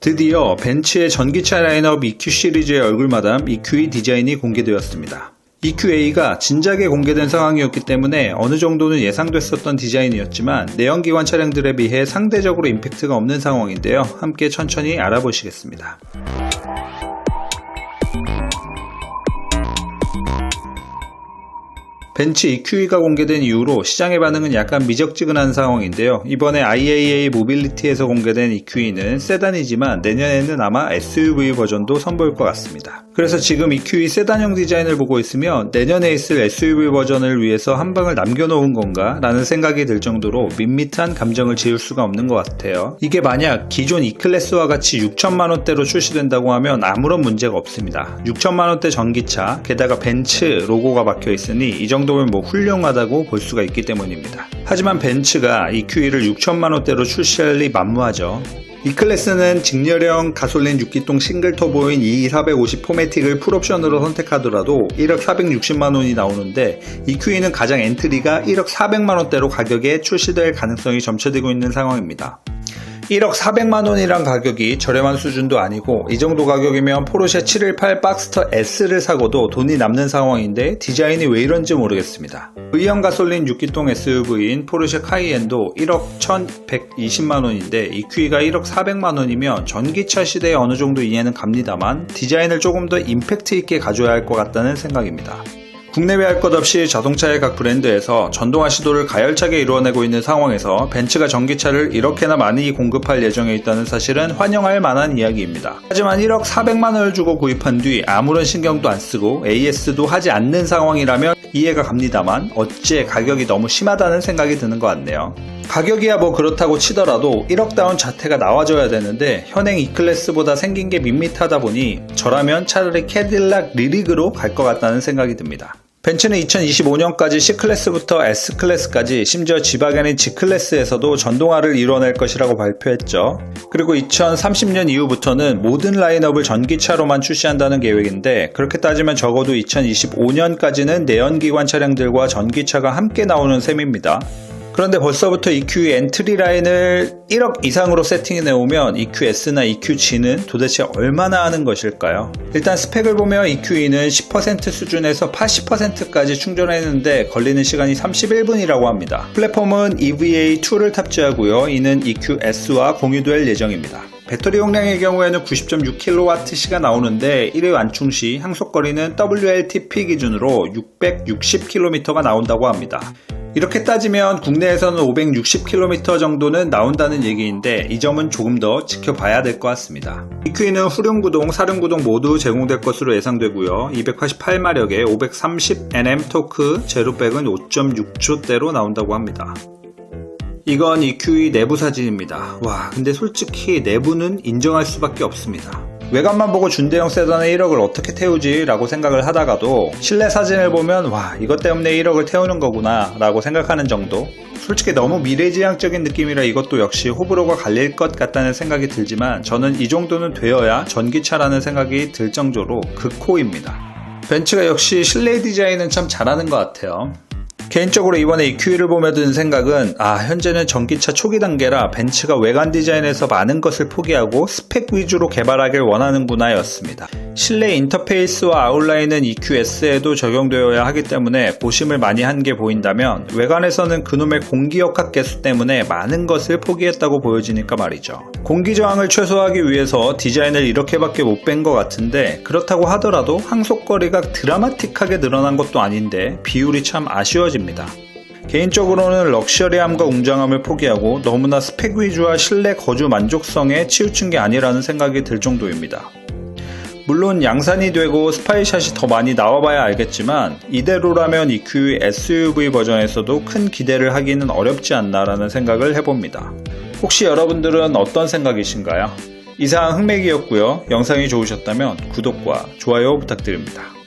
드디어 벤츠의 전기차 라인업 EQ 시리즈의 얼굴마담 EQE 디자인이 공개되었습니다. EQA가 진작에 공개된 상황이었기 때문에 어느 정도는 예상됐었던 디자인이었지만 내연기관 차량들에 비해 상대적으로 임팩트가 없는 상황인데요. 함께 천천히 알아보시겠습니다. 벤츠 EQE가 공개된 이후로 시장의 반응은 약간 미적지근한 상황인데요. 이번에 IAA 모빌리티에서 공개된 EQE는 세단이지만 내년에는 아마 SUV 버전도 선보일 것 같습니다. 그래서 지금 EQE 세단형 디자인을 보고 있으면 내년에 있을 SUV 버전을 위해서 한 방을 남겨놓은 건가? 라는 생각이 들 정도로 밋밋한 감정을 지울 수가 없는 것 같아요. 이게 만약 기존 E클래스와 같이 6천만원대로 출시된다고 하면 아무런 문제가 없습니다. 6천만원대 전기차, 게다가 벤츠 로고가 박혀 있으니 이 정도 면 뭐 훌륭하다고 볼 수가 있기 때문입니다. 하지만 벤츠가 EQE를 6천만원대로 출시할 리 만무하죠. 이 클래스는 직렬형 가솔린 6기통 싱글 터보인 E450 포매틱을 풀옵션으로 선택하더라도 1억 460만원이 나오는데 EQE는 가장 엔트리가 1억 400만원대로 가격에 출시될 가능성이 점쳐들고 있는 상황입니다. 1억 400만 원이란 가격이 저렴한 수준도 아니고 이 정도 가격이면 포르쉐 718 박스터 S를 사고도 돈이 남는 상황인데 디자인이 왜 이런지 모르겠습니다. V형 가솔린 6기통 SUV인 포르쉐 카이엔도 1억 1120만 원인데 EQE가 1억 400만 원이면 전기차 시대에 어느 정도 이해는 갑니다만 디자인을 조금 더 임팩트 있게 가져야 할 것 같다는 생각입니다. 국내외 할 것 없이 자동차의 각 브랜드에서 전동화 시도를 가열차게 이루어내고 있는 상황에서 벤츠가 전기차를 이렇게나 많이 공급할 예정에 있다는 사실은 환영할 만한 이야기입니다. 하지만 1억 400만 원을 주고 구입한 뒤 아무런 신경도 안 쓰고 AS도 하지 않는 상황이라면 이해가 갑니다만 어째 가격이 너무 심하다는 생각이 드는 것 같네요. 가격이야 뭐 그렇다고 치더라도 1억 다운 자태가 나와줘야 되는데 현행 E클래스보다 생긴 게 밋밋하다 보니 저라면 차라리 캐딜락 리릭으로 갈 것 같다는 생각이 듭니다. 벤츠는 2025년까지 C클래스부터 S클래스까지 심지어 지바겐인 G클래스에서도 전동화를 이뤄낼 것이라고 발표했죠. 그리고 2030년 이후부터는 모든 라인업을 전기차로만 출시한다는 계획인데 그렇게 따지면 적어도 2025년까지는 내연기관 차량들과 전기차가 함께 나오는 셈입니다. 그런데 벌써부터 EQ 엔트리 라인을 1억 이상으로 세팅해 내오면 EQS나 EQG는 도대체 얼마나 하는 것일까요? 일단 스펙을 보면 EQE는 10% 수준에서 80%까지 충전했는데 걸리는 시간이 31분이라고 합니다. 플랫폼은 EVA2를 탑재하고요. 이는 EQS와 공유될 예정입니다. 배터리 용량의 경우에는 90.6kWh가 나오는데 1회 완충 시 항속거리는 WLTP 기준으로 660km가 나온다고 합니다. 이렇게 따지면 국내에서는 560km 정도는 나온다는 얘기인데 이 점은 조금 더 지켜봐야 될 것 같습니다. EQ는 후륜구동, 사륜구동 모두 제공될 것으로 예상되고요. 288마력에 530Nm 토크, 제로백은 5.6초대로 나온다고 합니다. 이건 EQE 내부 사진입니다. 와, 근데 솔직히 내부는 인정할 수밖에 없습니다. 외관만 보고 준대형 세단에 1억을 어떻게 태우지? 라고 생각을 하다가도 실내 사진을 보면 와, 이것 때문에 1억을 태우는 거구나 라고 생각하는 정도? 솔직히 너무 미래지향적인 느낌이라 이것도 역시 호불호가 갈릴 것 같다는 생각이 들지만 저는 이 정도는 되어야 전기차라는 생각이 들 정도로 극호입니다. 벤츠가 역시 실내 디자인은 참 잘하는 것 같아요. 개인적으로 이번에 EQ를 보며 든 생각은 아 현재는 전기차 초기 단계라 벤츠가 외관 디자인에서 많은 것을 포기하고 스펙 위주로 개발하길 원하는구나 였습니다. 실내 인터페이스와 아웃라인은 EQS에도 적용되어야 하기 때문에 고심을 많이 한 게 보인다면 외관에서는 그놈의 공기역학 개수 때문에 많은 것을 포기했다고 보여지니까 말이죠. 공기 저항을 최소화하기 위해서 디자인을 이렇게밖에 못 뺀 것 같은데 그렇다고 하더라도 항속거리가 드라마틱하게 늘어난 것도 아닌데 비율이 참 아쉬워집 니다. 개인적으로는 럭셔리함과 웅장함을 포기하고 너무나 스펙 위주와 실내 거주 만족성에 치우친 게 아니라는 생각이 들 정도입니다. 물론 양산이 되고 스파이샷이 더 많이 나와봐야 알겠지만 이대로라면 EQ SUV 버전에서도 큰 기대를 하기는 어렵지 않나라는 생각을 해봅니다. 혹시 여러분들은 어떤 생각이신가요? 이상 흑맥이었고요. 영상이 좋으셨다면 구독과 좋아요 부탁드립니다.